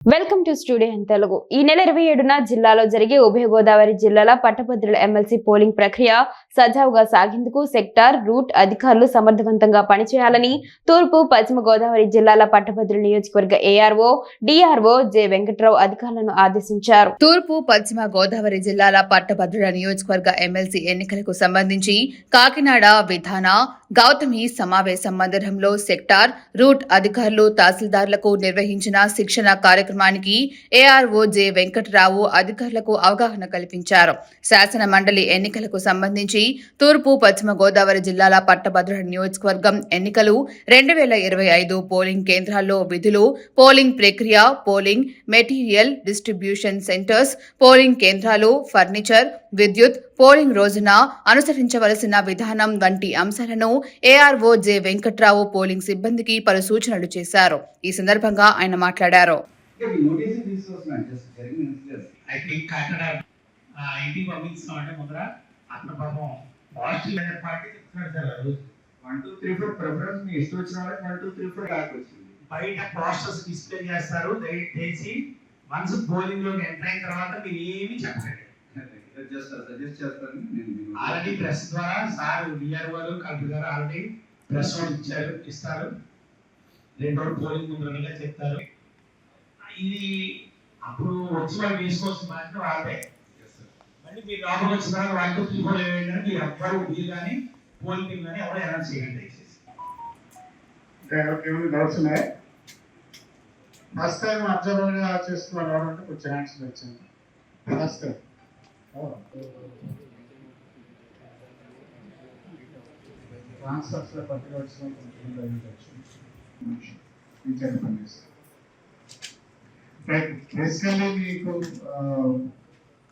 Welcome to studio in Telugu ఈ నెల ఇరవై ఏడున జిల్లాలో జరిగే ఉభయ గోదావరి జిల్లాల పట్టభద్రుల ఎమ్మెల్సీ పోలింగ్ ప్రక్రియ సజావుగా సాగేందుకు సెక్టార్ రూట్ అధికారులు సమర్థవంతంగా పనిచేయాలని తూర్పు పశ్చిమ గోదావరి జిల్లాల పట్టభద్రుల నియోజకవర్గ ఏఆర్ఓ డిఆర్ఓ జె వెంకట్రావు అధికారులను ఆదేశించారు. తూర్పు పశ్చిమ గోదావరి జిల్లాల పట్టభద్రుల నియోజకవర్గ ఎమ్మెల్సీ ఎన్నికలకు సంబంధించి కాకినాడ విధాన గౌతమి సమావేశం మందిరంలో సెక్టార్ రూట్ అధికారులు తహసీల్దార్లకు నిర్వహించిన శిక్షణ కార్యక్రమానికి ఏఆర్ఓ జె వెంకటరావు అధికారులకు అవగాహన కల్పించారు. శాసన మండలి ఎన్నికలకు సంబంధించి తూర్పు పశ్చిమ గోదావరి జిల్లాల పట్టభద్రుల నియోజకవర్గం ఎన్నికలు రెండు వేల ఇరవై ఐదు పోలింగ్ కేంద్రాల్లో విధులు పోలింగ్ ప్రక్రియ polling material distribution centres polling కేంద్రాలు ఫర్నిచర్ విద్యుత్ పోలింగ్ రోజున అనుసరించవలసిన విధానం వంటి అంశాలను ఏఆర్ఓ జె వెంకట్రావు పోలింగ్ సిబ్బందికి పలు సూచనలు చేశారు. ఈ సందర్భంగా ఆయన మాట్లాడారు. బయట పోస్టర్స్ డిస్ప్లే చేస్తారు. దయచేసి వన్స్ పోలింగ్లోకి ఎంటర్ అయిన తర్వాత మీరు ఏమీ చెప్పకండి జస్ట్ సజెస్ట్ చేస్తాను నేను మీకు- ఆల్రెడీ ప్రెస్ ద్వారా సార్ గారు కలెక్టర్ గారు ఆల్రెడీ ప్రెస్ నోట్ ఇచ్చారు ఇస్తారు. రెండు రోజులు పోలింగ్ చెప్తారు. ఇది అప్పుడు వచ్చి వాళ్ళు వేసుకోవాల్సిన బాధ్యత వాళ్ళే. మళ్ళీ మీరు లోపలికి వచ్చిన తర్వాత ఏంటంటే మీరు ఎవ్వరు మీరు కానీ పోలింగ్ కానీ ఎవరు అనౌన్స్ చేయండి దయచేసి. డౌట్స్ ఉన్నాయా? ఫస్ట్ టైం అబ్జర్వర్గా చేస్తున్నారు కాబట్టి కొంచెం ఆన్సర్ వచ్చింది ఫస్ట్ టైం ట్రాన్స్ఫర్స్ పట్టుకోవాల్సిన కొంచెం ఫ్యూచర్ పని బేసికల్లీ మీకు